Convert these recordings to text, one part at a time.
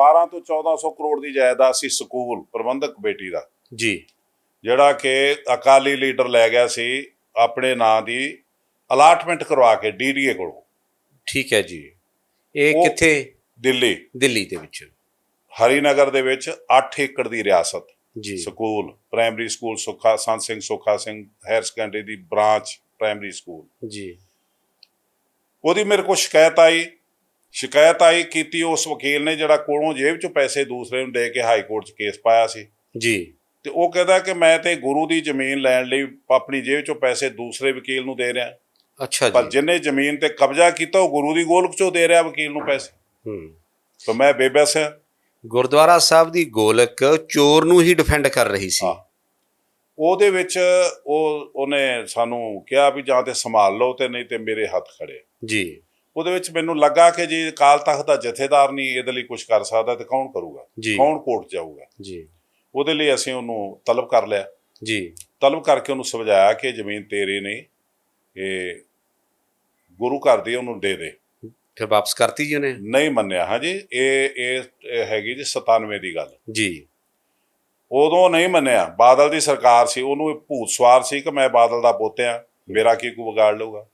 12 ਤੋਂ 1400 ਕਰੋੜ ਦੀ ਜਾਇਦਾਦ ਸੀ ਸਕੂਲ ਪ੍ਰਬੰਧਕ ਕਮੇਟੀ ਦਾ। ਜੀ। ਜਿਹੜਾ ਕਿ ਅਕਾਲੀ ਲੀਡਰ ਲੈ ਗਿਆ ਸੀ ਆਪਣੇ ਨਾਂ ਦੀ ਅਲਾਟਮੈਂਟ ਕਰਵਾ ਕੇ ਡੀਡੀਏ ਕੋਲੋਂ। ਠੀਕ ਹੈ ਜੀ। ਇਹ ਕਿੱਥੇ? ਦਿੱਲੀ। ਦਿੱਲੀ ਦੇ ਵਿੱਚ। ਹਰੀਨਗਰ ਦੇ ਵਿੱਚ 8 ਏਕੜ ਦੀ ਰਿਆਸਤ। ਜੀ। School primary school Sukha Sant Singh Sukha Singh higher secondary ਦੀ ਬ੍ਰਾਂਚ ਪ੍ਰਾਇਮਰੀ ਸਕੂਲ। ਜੀ। ਉਹਦੀ ਮੇਰੇ ਕੋਲ ਸ਼ਿਕਾਇਤ ਆਈ। ਸ਼ਿਕਾਇਤ ਆਈ ਕੀਤੀ ਉਸ ਵਕੀਲ ਨੇ ਜਿਹੜਾ ਕੋਲੋਂ ਜੇਬ ਚੋਂ ਪੈਸੇ ਦੂਸਰੇ ਨੂੰ ਦੇ ਕੇ ਹਾਈ ਕੋਰਟ 'ਚ ਕੇਸ ਪਾਇਆ ਸੀ। ਜੀ। ਤੇ ਉਹ ਕਹਿੰਦਾ ਕਿ ਮੈਂ ਤੇ ਗੁਰੂ ਦੀ ਜ਼ਮੀਨ ਲੈਣ ਲਈ ਆਪਣੀ ਜੇਬ ਚੋਂ ਪੈਸੇ ਦੂਸਰੇ ਵਕੀਲ ਨੂੰ ਦੇ ਰਿਹਾ। ਅੱਛਾ ਪਰ ਜੀ ਜਿਨੇ ਜ਼ਮੀਨ ਤੇ ਕਬਜ਼ਾ ਕੀਤਾ ਉਹ ਗੁਰੂ ਦੀ ਗੋਲਕ ਚੋਂ ਦੇ ਰਿਹਾ ਵਕੀਲ ਨੂੰ ਪੈਸੇ। ਹੂੰ। ਤਾਂ ਮੈਂ ਬੇਬਸ ਹਾਂ। ਗੁਰਦੁਆਰਾ ਸਾਹਿਬ ਦੀ ਗੋਲਕ ਚੋਰ ਨੂੰ ਹੀ ਡਿਫੈਂਡ ਕਰ ਰਹੀ ਸੀ। ਉਹਦੇ ਵਿੱਚ ਉਹ ਉਹਨੇ ਸਾਨੂੰ ਕਿਹਾ ਵੀ ਜਾਂ ਤੇ ਸੰਭਾਲ ਲਓ ਤੇ ਨਹੀਂ ਤੇ ਮੇਰੇ ਹੱਥ ਖੜੇ ਜੀ। ਉਹਦੇ ਵਿੱਚ ਮੈਨੂੰ ਲੱਗਾ ਕਿ ਜੇ ਅਕਾਲ ਤਖਤ ਦਾ ਜਥੇਦਾਰ ਨਹੀਂ ਇਹਦੇ ਲਈ ਕੁਝ ਕਰ ਸਕਦਾ ਤੇ ਕੌਣ ਕਰੂਗਾ? ਕੌਣ ਕੋਰਟ ਜਾਊਗਾ? ਜੀ। ਉਹਦੇ ਲਈ ਅਸੀਂ ਉਹਨੂੰ ਤਲਬ ਕਰ ਲਿਆ। ਜੀ। ਤਲਬ ਕਰਕੇ ਉਹਨੂੰ ਸਮਝਾਇਆ ਕਿ ਜ਼ਮੀਨ ਤੇਰੀ ਨਹੀਂ ਇਹ ਗੁਰੂ ਘਰ ਦੀ ਉਹਨੂੰ ਦੇ ਦੇ। ਫਿਰ ਵਾਪਸ ਕਰਤੀ ਜੀ ਉਹਨੇ? ਨਹੀਂ ਮੰਨਿਆ। ਹਾਂਜੀ ਇਹ ਇਹ ਇਹ ਹੈਗੀ ਜੀ 97 ਦੀ ਗੱਲ। ਜੀ। ਉਦੋਂ ਨਹੀਂ ਮੰਨਿਆ। ਬਾਦਲ ਦੀ ਸਰਕਾਰ ਸੀ ਉਹਨੂੰ ਇਹ ਭੂਤ ਸਵਾਰ ਸੀ ਕਿ ਮੈਂ ਬਾਦਲ ਦਾ ਪੋਤਿਆ ਮੇਰਾ ਕੀ ਕੋ ਵਿਗਾੜ ਲਊਗਾ?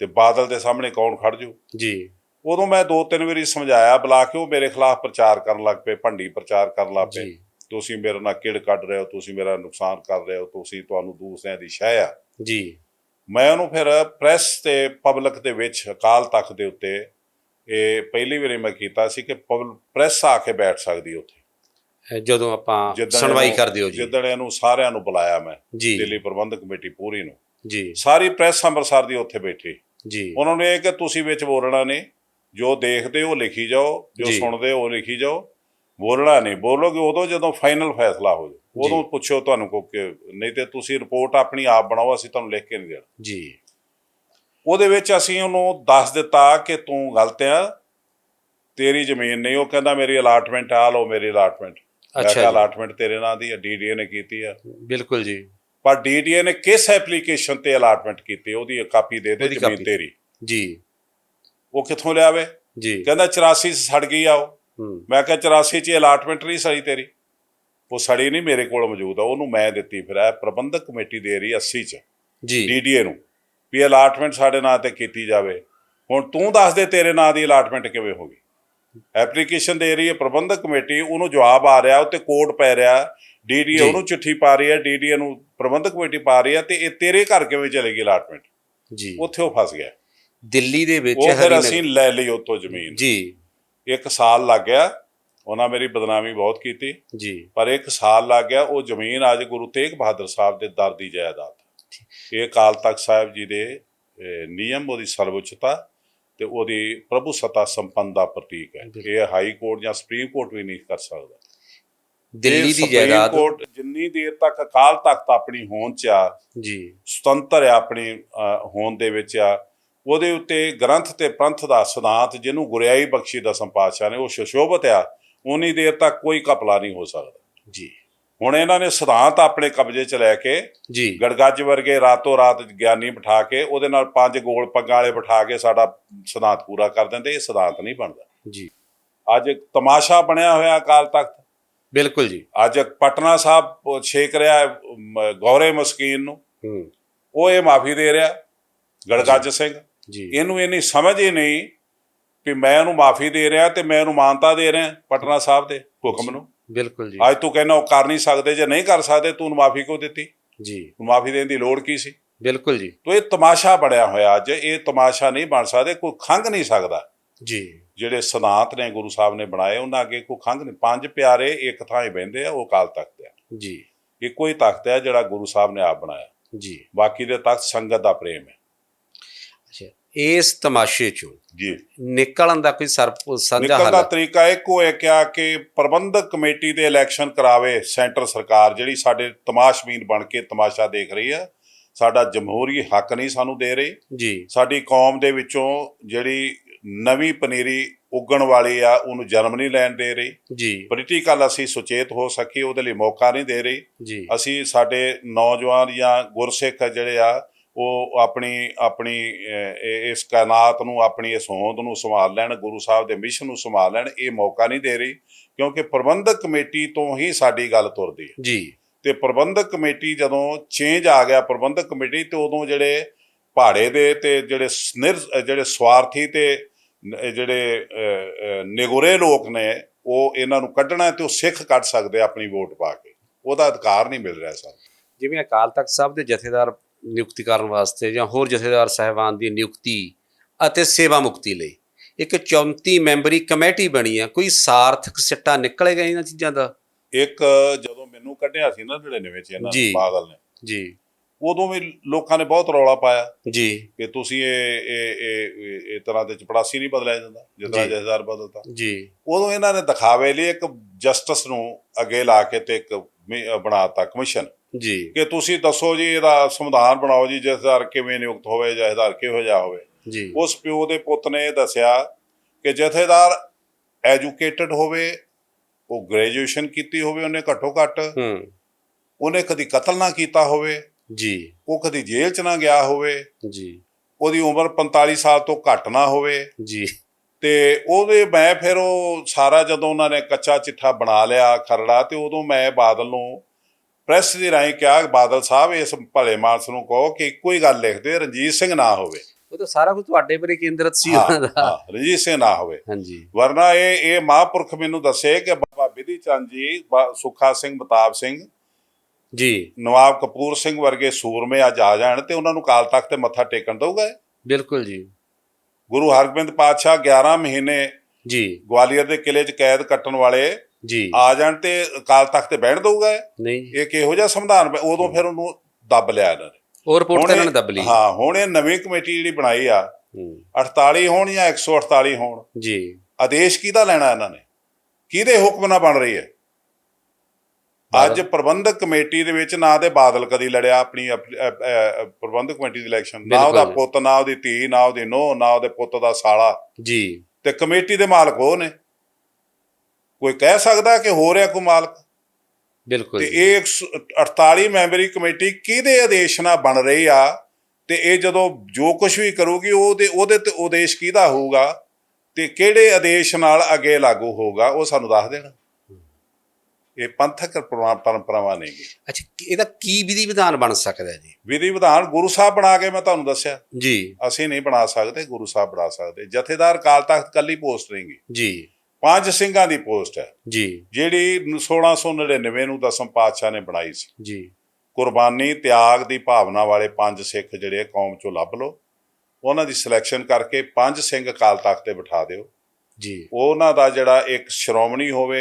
ਤੇ ਬਾਦਲ ਦੇ ਸਾਹਮਣੇ ਕੌਣ ਖੜ ਜੂ? ਜੀ। ਉਦੋਂ ਮੈਂ ਦੋ ਤਿੰਨ ਵਾਰੀ ਸਮਝਾਇਆ ਬੁਲਾ ਕੇ ਉਹ ਮੇਰੇ ਖਿਲਾਫ ਪ੍ਰਚਾਰ ਕਰਨ ਲੱਗ ਪਏ ਭੰਡੀ ਪ੍ਰਚਾਰ ਕਰਨ ਲੱਗ ਪਏ। ਤੁਸੀਂ ਮੇਰੇ ਨਾਲ ਕਿੜ ਕੱਢ ਰਹੇ ਹੋ? ਤੁਸੀਂ ਮੇਰਾ ਨੁਕਸਾਨ ਕਰ ਰਹੇ ਹੋ? ਤੁਸੀਂ ਤੁਹਾਨੂੰ ਦੂਸਰਿਆਂ ਦੀ ਸ਼ਹਿ ਆ। ਜੀ। ਮੈਂ ਉਹਨੂੰ ਫਿਰ ਪ੍ਰੈਸ ਤੇ ਪਬਲਿਕ ਦੇ ਵਿੱਚ ਅਕਾਲ ਤਖਤ ਦੇ ਉੱਤੇ ਇਹ ਪਹਿਲੀ ਵਾਰੀ ਮੈਂ ਕੀਤਾ ਸੀ ਕਿ ਪ੍ਰੈਸ ਆ ਕੇ ਬੈਠ ਸਕਦੀ ਉੱਥੇ। ਜਦੋਂ ਆਪਾਂ ਸੁਣਵਾਈ ਕਰਦੇ ਹੋ ਜੀ। ਜਿੱਦਣ ਇਹਨੂੰ ਸਾਰਿਆਂ ਨੂੰ ਬੁਲਾਇਆ ਮੈਂ ਦਿੱਲੀ ਪ੍ਰਬੰਧਕ ਕਮੇਟੀ ਪੂਰੀ ਨੂੰ। ਜੀ। ਸਾਰੀ ਪ੍ਰੈਸ ਅੰਮ੍ਰਿਤਸਰ ਦੀ ਉੱਥੇ ਬੈਠੀ। ਜੀ। ਉਹਨਾਂ ਨੇ ਇਹ ਕਿ ਤੁਸੀਂ ਵਿੱਚ ਬੋਲਣਾ ਨਹੀਂ। ਜੋ ਦੇਖਦੇ ਹੋ ਲਿਖੀ ਜਾਓ ਜੋ। ਸੁਣਦੇ ਹੋ ਲਿਖੀ ਜਾਓ। ਬੋਲਣਾ ਨਹੀਂ। ਬੋਲੋਗੇ ਉਦੋਂ ਜਦੋਂ ਫਾਈਨਲ ਫੈਸਲਾ ਹੋ ਜਾਏ ਉਦੋਂ। ਪੁੱਛੋ ਤੁਹਾਨੂੰ ਕੋ ਨਹੀਂ ਤੇ ਤੁਸੀਂ ਰਿਪੋਰਟ ਆਪਣੀ ਆਪ ਬਣਾਓ ਅਸੀਂ ਤੁਹਾਨੂੰ ਲਿਖ ਕੇ ਨਹੀਂ ਦੇਣਾ। ਜੀ। ਉਹਦੇ ਵਿੱਚ ਅਸੀਂ ਉਹਨੂੰ ਦੱਸ ਦਿੱਤਾ ਕਿ ਤੂੰ ਗਲਤ ਆ। ਤੇਰੀ ਜ਼ਮੀਨ ਨਹੀਂ। ਉਹ ਕਹਿੰਦਾ ਮੇਰੀ ਅਲਾਟਮੈਂਟ ਆ ਲਓ ਮੇਰੀ ਅਲਾਟਮੈਂਟ ਅੱਛਾ ਅਲਾਟਮੈਂਟ ਤੇਰੇ ਨਾਂ ਦੀ ਹੈ ਡੀਡੀਏ ਨੇ ਕੀਤੀ ਆ। ਬਿਲਕੁਲ ਜੀ। ਪਰ ਡੀਡੀਏ ਨੇ ਕਿਸ ਐਪਲੀਕੇਸ਼ਨ ਤੇ ਅਲਾਟਮੈਂਟ ਕੀਤੀ? ਉਹਦੀ ਕਾਪੀ ਦੇ ਦੇ ਜ਼ਮੀਨ। ਤੇਰੀ। ਜੀ। ਉਹ ਕਿੱਥੋਂ ਲਿਆਵੇ? ਜੀ। ਕਹਿੰਦਾ 84 ਚ ਸੜ ਗਈ ਆ ਉਹ। ਮੈਂ ਕਿਹਾ 84 ਚ ਅਲਾਟਮੈਂਟ ਨਹੀਂ ਸੜੀ ਤੇਰੀ। ਉਹ ਸੜੀ ਨਹੀਂ ਮੇਰੇ ਕੋਲ ਮੌਜੂਦ ਆ। ਉਹਨੂੰ ਮੈਂ ਦਿੱਤੀ ਫਿਰ। ਇਹ ਪ੍ਰਬੰਧਕ ਕਮੇਟੀ ਦੇ ਰਹੀ 80 ਚ ਜੀ। ਡੀਡੀਏ ਨੂੰ ਵੀ ਅਲਾਟਮੈਂਟ ਸਾਡੇ ਨਾਂ ਤੇ ਕੀਤੀ ਜਾਵੇ। ਹੁਣ ਤੂੰ ਦੱਸ ਦੇ ਤੇਰੇ ਨਾਂ ਦੀ ਅਲਾਟਮੈਂਟ ਕਿਵੇਂ ਹੋ ਗਈ? ਐਪਲੀਕੇਸ਼ਨ ਦੇ ਰਹੀ ਹੈ ਪ੍ਰਬੰਧਕ ਕਮੇਟੀ। ਉਹਨੂੰ ਜਵਾਬ ਆ ਰਿਹਾ ਉੱਤੇ ਕੋਡ ਪੈ ਰਿਹਾ। ਡੀਡੀਏ। ਉਹਨੂੰ ਚਿੱਠੀ ਪਾ ਰਹੀ ਹੈ ਡੀਡੀਏ ਨੂੰ ਪ੍ਰਬੰਧਕ ਕਮੇਟੀ ਪਾ ਰਹੀ ਹੈ ਤੇ ਇਹ ਤੇਰੇ ਘਰ ਕਿਵੇਂ ਚਲੇਗੀ ਅਲਾਟਮੈਂਟ ਜੀ। ਉੱਥੇ ਉਹ ਫਸ ਗਿਆ। ਦਿੱਲੀ ਦੇ ਵਿੱਚ ਉਹ ਫਿਰ ਅਸੀਂ ਲੈ ਲਈ ਉਤੋਂ ਜ਼ਮੀਨ। ਜੀ। ਇੱਕ ਸਾਲ ਲੱਗ ਗਿਆ। ਉਹਨਾਂ ਮੇਰੀ ਬਦਨਾਮੀ ਬਹੁਤ ਕੀਤੀ। ਜੀ। ਪਰ ਇੱਕ ਸਾਲ ਲੱਗ ਗਿਆ ਉਹ ਜ਼ਮੀਨ ਅੱਜ ਗੁਰੂ ਤੇਗ ਬਹਾਦਰ ਸਾਹਿਬ ਦੇ ਦਰ ਦੀ ਜਾਇਦਾਦ। ਇਹ ਅਕਾਲ ਤਖਤ ਸਾਹਿਬ ਜੀ ਦੇ ਨਿਯਮ ਉਹਦੀ ਸਰਵਉੱਚਤਾ ਤੇ ਉਹਦੀ ਪ੍ਰਭੂ ਸਤਾ ਸੰਪੰਨ ਦਾ ਪ੍ਰਤੀਕ ਹੈ। ਇਹ ਹਾਈ ਕੋਰਟ ਜਾਂ ਸੁਪਰੀਮ ਕੋਰਟ ਵੀ ਨਹੀਂ ਕਰ ਸਕਦਾ। ਦਿੱਲੀ ਦੀ ਜਾਇਦਾਦ ਜਿੰਨੀ ਦੇਰ ਤੱਕ ਅਕਾਲ ਤਖਤ ਆਪਣੀ ਹੋਂਦ ਚ ਆ ਜੀ। ਸੁਤੰਤਰ ਆ ਆਪਣੀ ਹੋਂਦ ਦੇ ਵਿੱਚ ਆ ਉਹਦੇ ਉੱਤੇ ਗ੍ਰੰਥ ਤੇ ਪੰਥ ਦਾ ਸਿਧਾਂਤ ਜਿਹਨੂੰ ਗੁਰਿਆਈ ਬਖਸ਼ੀ ਦਸਮ ਪਾਤਸ਼ਾਹ ਨੇ ਉਹ ਸੁਸ਼ੋਭਤ ਆ ਉਨੀ ਦੇਰ ਤੱਕ ਕੋਈ ਕਪਲਾ ਨਹੀਂ ਹੋ ਸਕਦਾ। ਜੀ। ਹੁਣ ਇਹਨਾਂ ਨੇ ਸਿਧਾਂਤ ਆਪਣੇ ਕਬਜ਼ੇ 'ਚ ਲੈ ਕੇ ਜੀ। ਗੜਗੱਜ ਵਰਗੇ ਰਾਤੋਂ ਰਾਤ ਗਿਆਨੀ ਬਿਠਾ ਕੇ ਉਹਦੇ ਨਾਲ ਪੰਜ ਗੋਲ ਪੱਗਾਂ ਵਾਲੇ ਬਿਠਾ ਕੇ ਸਾਡਾ ਸਿਧਾਂਤ ਪੂਰਾ ਕਰ ਦਿੰਦੇ ਇਹ ਸਿਧਾਂਤ ਨਹੀਂ ਬਣਦਾ। ਜੀ। ਅੱਜ ਇੱਕ ਤਮਾਸ਼ਾ ਬਣਿਆ ਹੋਇਆ ਅਕਾਲ ਤਖਤ। ਬਿਲਕੁਲ ਜੀ। ਅੱਜ ਪਟਨਾ ਸਾਹਿਬ ਛੇਕ ਰਿਹਾ ਗੌਰੇ ਮਸਕੀਨ ਨੂੰ। ਉਹ ਇਹ ਮਾਫੀ ਦੇ ਰਿਹਾ ਗੜਗੱਜ ਸਿੰਘ। ਜੀ। ਇਹਨੂੰ ਇੰਨੀ ਸਮਝ ਹੀ ਨਹੀਂ ਕਿ ਮੈਂ ਉਹਨੂੰ ਮਾਫੀ ਦੇ ਰਿਹਾ ਤੇ ਮੈਂ ਉਹਨੂੰ ਮਾਨਤਾ ਦੇ ਰਿਹਾ ਪਟਨਾ ਸਾਹਿਬ ਦੇ ਹੁਕਮ ਨੂੰ। ਬਿਲਕੁਲ ਜੀ। ਅੱਜ ਤੂੰ ਕਹਿੰਦਾ ਉਹ ਕਰ ਨਹੀਂ ਸਕਦੇ ਜੇ ਨਹੀਂ ਕਰ ਸਕਦੇ ਤੂੰ ਮਾਫੀ ਕਿਉਂ ਦਿੱਤੀ? ਜੀ। ਮਾਫੀ ਦੇਣ ਦੀ ਲੋੜ ਕੀ ਸੀ? ਬਿਲਕੁਲ ਜੀ। ਤੋ ਇਹ ਤਮਾਸ਼ਾ ਬਣਿਆ ਹੋਇਆ ਅੱਜ ਇਹ ਤਮਾਸ਼ਾ ਨਹੀਂ ਬਣ ਸਕਦੇ ਕੋਈ ਖੰਗ ਨਹੀਂ ਸਕਦਾ। ਜੀ। ਜਿਹੜੇ ਸਿਧਾਂਤ ਨੇ ਗੁਰੂ ਸਾਹਿਬ ਨੇ ਬਣਾਏ ਉਹਨਾਂ ਅੱਗੇ ਕੋਈ ਖੰਗ ਨਹੀਂ। ਪੰਜ ਪਿਆਰੇ ਇੱਕ ਥਾਂ ਹੀ ਬਹਿੰਦੇ ਆ ਉਹ ਅਕਾਲ ਤਖਤ ਆ। ਜੀ। ਇੱਕੋ ਹੀ ਤਖਤ ਹੈ ਜਿਹੜਾ ਗੁਰੂ ਸਾਹਿਬ ਨੇ ਆਪ ਬਣਾਇਆ। ਜੀ। ਬਾਕੀ ਦੇ ਤਖਤ ਸੰਗਤ ਦਾ ਪ੍ਰੇਮ ਹੈ। ਅੱਛਾ ਇਸ ਤਮਾਸ਼ੇ ਚੋਂ ਜੀ। ਨਿਕਲਣ ਦਾ ਕੋਈ ਸਰਪ ਸਾਂਝਾ ਨਿਕਲਣ ਦਾ ਹੱਲ ਤਰੀਕਾ ਇੱਕੋ ਹੈ ਕਿਹਾ ਕਿ ਪ੍ਰਬੰਧਕ ਕਮੇਟੀ ਦੇ ਇਲੈਕਸ਼ਨ ਕਰਾਵੇ ਸੈਂਟਰ ਸਰਕਾਰ ਜਿਹੜੀ ਸਾਡੇ ਤਮਾਸ਼ਬੀਨ ਬਣ ਕੇ ਤਮਾਸ਼ਾ ਦੇਖ ਰਹੀ ਆ। ਸਾਡਾ ਜਮਹੂਰੀ ਹੱਕ ਨਹੀਂ ਸਾਨੂੰ ਦੇ ਰਹੀ। ਜੀ। ਸਾਡੀ ਕੌਮ ਦੇ ਵਿੱਚੋਂ ਜਿਹੜੀ ਨਵੀਂ ਪਨੀਰੀ ਉੱਗਣ ਵਾਲੀ ਆ ਉਹਨੂੰ ਜਨਮ ਨਹੀਂ ਲੈਣ ਦੇ ਰਹੀ। ਜੀ। ਪੋਲੀਟੀਕਲ ਅਸੀਂ ਸੁਚੇਤ ਹੋ ਸਕੀ ਉਹਦੇ ਲਈ ਮੌਕਾ ਨਹੀਂ ਦੇ ਰਹੀ। ਜੀ। ਅਸੀਂ ਸਾਡੇ ਨੌਜਵਾਨ ਜਾਂ ਗੁਰਸਿੱਖ ਜਿਹੜੇ ਆ ਉਹ ਆਪਣੀ ਆਪਣੀ ਇਸ ਕਾਇਨਾਤ ਨੂੰ ਆਪਣੀ ਇਸ ਹੋਂਦ ਨੂੰ ਸੰਭਾਲ ਲੈਣ ਗੁਰੂ ਸਾਹਿਬ ਦੇ ਮਿਸ਼ਨ ਨੂੰ ਸੰਭਾਲ ਲੈਣ ਇਹ ਮੌਕਾ ਨਹੀਂ ਦੇ ਰਹੀ ਕਿਉਂਕਿ ਪ੍ਰਬੰਧਕ ਕਮੇਟੀ ਤੋਂ ਹੀ ਸਾਡੀ ਗੱਲ ਤੁਰਦੀ ਹੈ। ਜੀ। ਤੇ ਪ੍ਰਬੰਧਕ ਕਮੇਟੀ ਜਦੋਂ ਚੇਂਜ ਆ ਗਿਆ ਪ੍ਰਬੰਧਕ ਕਮੇਟੀ ਤੇ ਉਦੋਂ ਜਿਹੜੇ ਭਾੜੇ ਦੇ ਤੇ ਜਿਹੜੇ ਜਿਹੜੇ ਸਵਾਰਥੀ ਤੇ ਜਿਹੜੇ ਨਿਗੁਰੇ ਲੋਕ ਨੇ ਉਹ ਇਹਨਾਂ ਨੂੰ ਕੱਢਣਾ ਤੇ ਉਹ ਸਿੱਖ ਕੱਢ ਸਕਦੇ ਆਪਣੀ ਵੋਟ ਪਾ ਕੇ। ਉਹਦਾ ਅਧਿਕਾਰ ਨਹੀਂ ਮਿਲ ਰਿਹਾ ਸਾਨੂੰ। ਜਿਵੇਂ ਅਕਾਲ ਤਖਤ ਸਾਹਿਬ ਦੇ ਜਥੇਦਾਰ ਨਿਯੁਕਤੀ ਕਰਨ ਵਾਸਤੇ ਜਾਂ ਹੋਰ ਜਥੇਦਾਰ ਸਹਿਬਾਨ ਦੀ ਨਿਯੁਕਤੀ ਅਤੇ ਸੇਵਾ ਮੁਕਤੀ ਲਈ ਇੱਕ 34 ਮੈਂਬਰੀ ਕਮੇਟੀ ਬਣੀ ਆ ਕੋਈ ਸਾਰਥਕ ਸਿੱਟਾ ਨਿਕਲੇਗਾ ਇਹਨਾਂ ਚੀਜ਼ਾਂ ਦਾ? ਇੱਕ ਜਦੋਂ ਮੈਨੂੰ ਕੱਢਿਆ ਸੀ ਨਾ 99 ਚ ਇਹਨਾਂ। ਬਾਦਲ ਨੇ ਜੀ। ਉਦੋਂ ਵੀ ਲੋਕਾਂ ਨੇ ਬਹੁਤ ਰੌਲਾ ਪਾਇਆ ਜੀ। ਕਿ ਤੁਸੀਂ ਇਹ ਇਹ ਇਹ ਤਰ੍ਹਾਂ ਦੇ ਚਪੜਾਸੀ ਨਹੀਂ ਬਦਲਿਆ ਜਾਂਦਾ ਜਿਸ ਤਰ੍ਹਾਂ ਜੀ। ਜਥੇਦਾਰ ਬਦਲਦਾ ਜੀ। ਉਦੋਂ ਇਹਨਾਂ ਨੇ ਦਿਖਾਵੇ ਲਈ ਇੱਕ ਜਸਟਿਸ ਨੂੰ ਅੱਗੇ ਲਾ ਕੇ ਤੇ ਇੱਕ ਬਣਾਤਾ ਕਮਿਸ਼ਨ। ਜੀ। ਕਿ ਤੁਸੀਂ ਦੱਸੋ ਜੀ ਇਹਦਾ ਸੰਵਿਧਾਨ ਬਣਾਓ ਜੀ ਜਥੇਦਾਰ ਕਿਵੇਂ ਨਿਯੁਕਤ ਹੋਵੇ ਜਥੇਦਾਰ ਕਿਹੋ ਜਿਹਾ ਹੋਵੇ। ਜੀ। ਉਸ ਪਿਓ ਦੇ ਪੁੱਤ ਨੇ ਇਹ ਦੱਸਿਆ ਕਿ ਜਥੇਦਾਰ ਐਜੂਕੇਟਡ ਹੋਵੇ ਉਹ ਗ੍ਰੈਜੂਏਸ਼ਨ ਕੀਤੀ ਹੋਵੇ ਉਹਨੇ ਘੱਟੋ ਘੱਟ ਹੂੰ। ਉਹਨੇ ਕਦੀ ਕਤਲ ਨਾ ਕੀਤਾ ਹੋਵੇ। ਜੀ। ਉਹ ਕਦੀ ਜੇਲ੍ਹ 'ਚ ਨਾ ਗਿਆ ਹੋਵੇ। ਜੀ। ਉਹਦੀ ਉਮਰ 45 ਸਾਲ ਤੋਂ ਘੱਟ ਨਾ ਹੋਵੇ। ਜੀ। ਤੇ ਉਹਦੇ ਮੈਂ ਫਿਰ ਉਹ ਸਾਰਾ ਜਦੋਂ ਉਹਨਾਂ ਨੇ ਕੱਚਾ ਚਿੱਠਾ ਬਣਾ ਲਿਆ ਖਰੜਾ ਤੇ ਉਦੋਂ ਮੈਂ ਬਾਦਲ ਨੂੰ ਪ੍ਰੈਸ ਦੇ ਰਾਹੀਂ ਕਿਹਾ ਬਾਦਲ ਸਾਹਿਬ ਇਸ ਭਲੇ ਮਾਨਸ ਨੂੰ ਕਹੋ ਕਿ ਇੱਕੋ ਹੀ ਗੱਲ ਲਿਖ ਦੇ ਰਣਜੀਤ ਸਿੰਘ ਨਾ ਹੋਵੇ। ਉਹ ਤਾਂ ਸਾਰਾ ਕੁਝ ਤੁਹਾਡੇ ਪਰੇ ਕੇਂਦਰਿਤ ਸੀ ਉਹਨਾਂ ਦਾ। ਹਾਂ, ਰਣਜੀਤ ਸਿੰਘ ਨਾ ਹੋਵੇ। ਹਾਂਜੀ। ਵਰਨਾ ਇਹ ਇਹ ਮਹਾਂਪੁਰਖ ਮੈਨੂੰ ਦੱਸੇ ਕਿ ਬਾਬਾ ਬਿਧੀ ਚੰਦ ਜੀ ਸੁੱਖਾ ਸਿੰਘ ਬਤਾਬ ਸਿੰਘ ਜੀ। ਨਵਾਬ ਕਪੂਰ ਸਿੰਘ ਵਰਗੇ ਸੂਰਮੇ ਅੱਜ ਆ ਜਾਣ ਤੇ ਉਹਨਾਂ ਨੂੰ ਕਾਲ ਤਖਤ ਤੇ ਮੱਥਾ ਟੇਕਣ ਦਊਗਾ? ਬਿਲਕੁਲ ਜੀ। ਗੁਰੂ ਹਰਗੋਬਿੰਦ ਪਾਤਸ਼ਾਹ 11 ਮਹੀਨੇ ਜੀ। ਗਵਾਲੀਅਰ ਦੇ ਕਿਲੇ 'ਚ ਕੈਦ ਕੱਟਣ ਵਾਲੇ ਜੀ। ਆ ਜਾਣ ਤੇ ਅਕਾਲ ਤਖਤ ਤੇ ਬਹਿਣ ਦਊਗਾ? ਨਹੀਂ ਇਹ ਕਿਹੋ ਜਿਹਾ ਸੰਵਿਧਾਨ ਉਦੋਂ ਫਿਰ ਉਹਨੂੰ ਦੱਬ ਲਿਆ ਇਹਨਾਂ ਨੇ। ਉਹ ਰਿਪੋਰਟ ਤਾਂ ਇਹਨਾਂ ਨੇ ਦੱਬ ਲਈ। ਹਾਂ ਹੁਣ ਇਹ ਨਵੀਂ ਕਮੇਟੀ ਜਿਹੜੀ ਬਣਾਈ ਆ ਹੂੰ। 48 ਹੋਣ ਜਾਂ 148 ਹੋਣ ਜੀ। ਆਦੇਸ਼ ਕਿਹਦਾ ਲੈਣਾ ਇਹਨਾਂ ਨੇ? ਕਿਹਦੇ ਹੁਕਮ ਨਾਲ ਬਣ ਰਹੀ ਹੈ? ਅੱਜ ਪ੍ਰਬੰਧਕ ਕਮੇਟੀ ਦੇ ਵਿੱਚ ਨਾ ਦੇ ਬਾਦਲ ਕਦੀ ਲੜਿਆ ਆਪਣੀ ਪ੍ਰਬੰਧਕ ਕਮੇਟੀ ਦੀ ਇਲੈਕਸ਼ਨ। ਨਾ ਉਹਦਾ। ਪੁੱਤ ਨਾ ਉਹਦੀ ਧੀ ਨਾ ਉਹਦੀ ਨੋ ਨਾ ਉਹਦੇ ਪੁੱਤ ਦਾ ਸਾਲਾ। ਜੀ। ਤੇ ਕਮੇਟੀ ਦੇ ਮਾਲਕ ਉਹ ਨੇ। ਕੋਈ ਕਹਿ ਸਕਦਾ ਕਿ ਹੋ ਰਿਹਾ ਕੋਈ ਮਾਲਕ? ਬਿਲਕੁਲ ਤੇ। ਇਹ 148 ਮੈਂਬਰੀ ਕਮੇਟੀ ਕਿਹਦੇ ਆਦੇਸ਼ ਨਾਲ ਬਣ ਰਹੀ ਆ? ਤੇ ਇਹ ਜਦੋਂ ਜੋ ਕੁਝ ਵੀ ਕਰੂਗੀ ਉਹਦੇ ਉਹਦੇ ਤੇ ਉਦੇਸ਼ ਕਿਹਦਾ ਹੋਊਗਾ? ਤੇ ਕਿਹੜੇ ਆਦੇਸ਼ ਨਾਲ ਅੱਗੇ ਲਾਗੂ ਹੋਊਗਾ? ਉਹ ਸਾਨੂੰ ਦੱਸ ਦੇਣ। ਇਹ ਪੰਥਕ ਪਰਮਾ- ਪਰੰਪਰਾਵਾਂ ਨੇਗੀ ਅੱਛਾ ਕੀ- ਇਹਦਾ ਕੀ ਵਿਧੀ ਵਿਧਾਨ ਬਣ ਸਕਦਾ ਹੈ ਜੀ? ਵਿਧੀ ਵਿਧਾਨ ਗੁਰੂ ਸਾਹਿਬ ਬਣਾ ਕੇ ਮੈਂ ਤੁਹਾਨੂੰ ਦੱਸਿਆ। ਜੀ। ਅਸੀਂ ਨਹੀਂ ਬਣਾ ਸਕਦੇ ਗੁਰੂ ਸਾਹਿਬ ਬਣਾ ਸਕਦੇ। ਜਥੇਦਾਰ ਕਾਲ ਤਖਤ ਕੱਲੀ ਪੋਸਟ ਨਹੀਂਗੀ ਜੀ। ਪੰਜ ਸਿੰਘਾਂ ਦੀ ਪੋਸਟ ਹੈ। ਜੀ। ਜਿਹੜੀ 1699 ਨੂੰ ਦਸਮ ਪਾਤਸ਼ਾਹ ਨੇ ਬਣਾਈ ਸੀ। ਜੀ। ਕੁਰਬਾਨੀ ਤਿਆਗ ਦੀ ਭਾਵਨਾ ਵਾਲੇ ਪੰਜ ਸਿੱਖ ਜਿਹੜੇ ਕੌਮ ਚੋਂ ਲੱਭ ਲਓ। ਉਹਨਾਂ ਦੀ ਸਿਲੈਕਸ਼ਨ ਕਰਕੇ ਪੰਜ ਸਿੰਘ ਅਕਾਲ ਤਖਤ ਤੇ ਬਿਠਾ ਦਿਓ। ਜੀ। ਉਹਨਾਂ ਦਾ ਜਿਹੜਾ ਇੱਕ ਸ਼੍ਰੋਮਣੀ ਹੋਵੇ